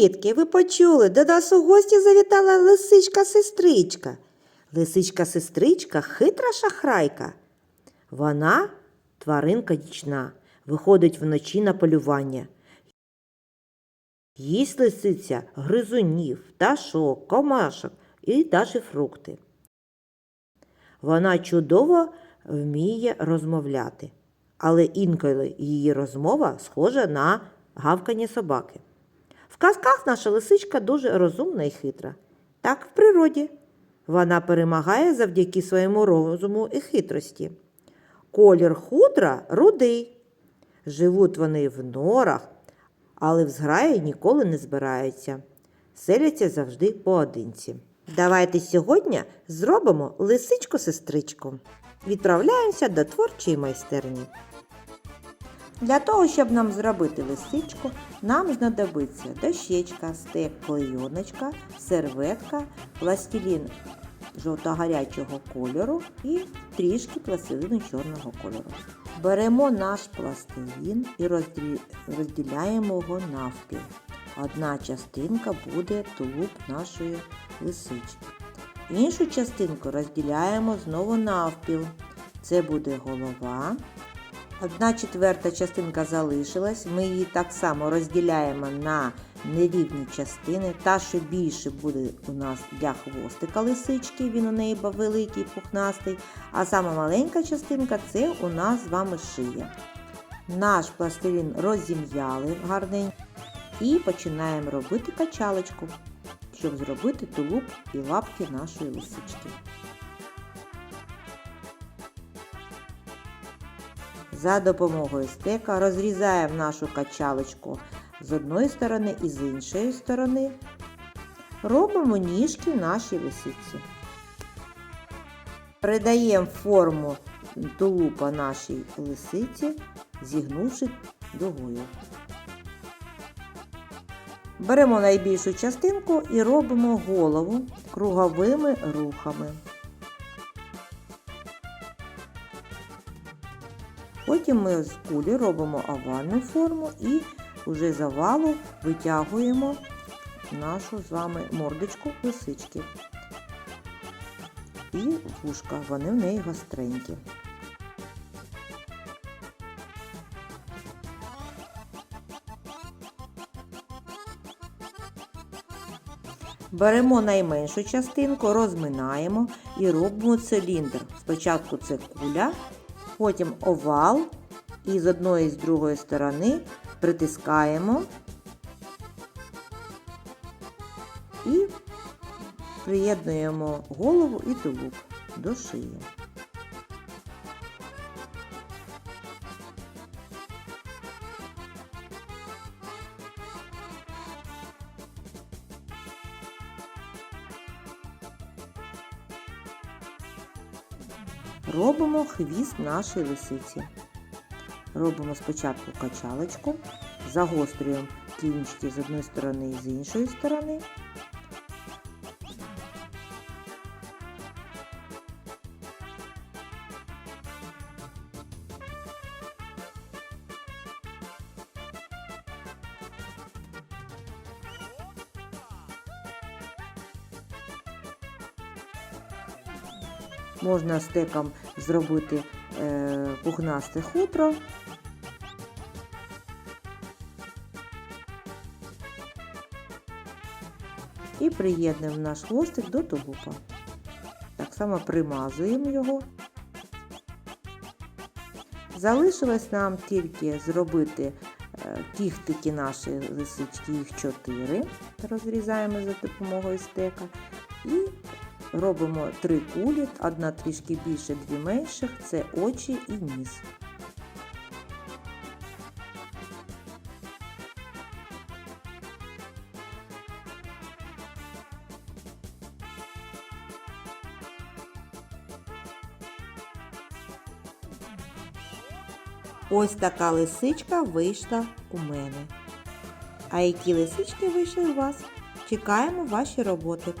Дітки, ви почули, до нас у гості завітала лисичка-сестричка. Лисичка-сестричка хитра шахрайка. Вона тваринка нічна, виходить вночі на полювання. Їсть лисиця гризунів, пташок, комашок і даже фрукти. Вона чудово вміє розмовляти, але інколи її розмова схожа на гавкання собаки. В казках наша лисичка дуже розумна і хитра. Так в природі. Вона перемагає завдяки своєму розуму і хитрості. Колір хутра рудий. Живуть вони в норах, але в зграї ніколи не збираються. Селяться завжди поодинці. Давайте сьогодні зробимо лисичку-сестричку. Відправляємося до творчої майстерні. Для того, щоб нам зробити лисичку, нам знадобиться дощечка, стек, клейоночка, серветка, пластилін жовто-гарячого кольору і трішки пластилину чорного кольору. Беремо наш пластилін і розділяємо його навпіл. Одна частинка буде тулуб нашої лисички. Іншу частинку розділяємо знову навпіл. Це буде голова. Одна четверта частинка залишилась. Ми її так само розділяємо на нерівні частини. Та, що більше буде у нас для хвостика лисички, він у неї великий, пухнастий. А сама маленька частинка це у нас з вами шия. Наш пластилін розім'яли гарненько і починаємо робити качалочку, щоб зробити тулуб і лапки нашої лисички. За допомогою стека розрізаємо нашу качалочку з одної сторони і з іншої сторони. Робимо ніжки нашій лисиці. Придаємо форму тулупа нашій лисиці, зігнувши дугою. Беремо найбільшу частинку і робимо голову круговими рухами. Потім ми з кулі робимо овальну форму і вже з овалу витягуємо нашу з вами мордочку лисички. І вушка, вони в неї гостренькі. Беремо найменшу частинку, розминаємо і робимо циліндр. Спочатку це куля, потім овал і з одної і з другої сторони притискаємо і приєднуємо голову і тулуб до шиї. Робимо хвіст нашої лисиці. Робимо спочатку качалочку, загострюємо кінчики з одної сторони і з іншої сторони. Можна стеком зробити е, пухнасте хутро. І приєднуємо наш хвостик до тулупа. Так само примазуємо його. Залишилось нам тільки зробити е, кіхтики нашої лисички, їх чотири. Розрізаємо за допомогою стека. І Робимо три кулі, одна трішки більше, дві менших, це очі і ніс. Ось така лисичка вийшла у мене. А які лисички вийшли у вас? Чекаємо ваші роботи.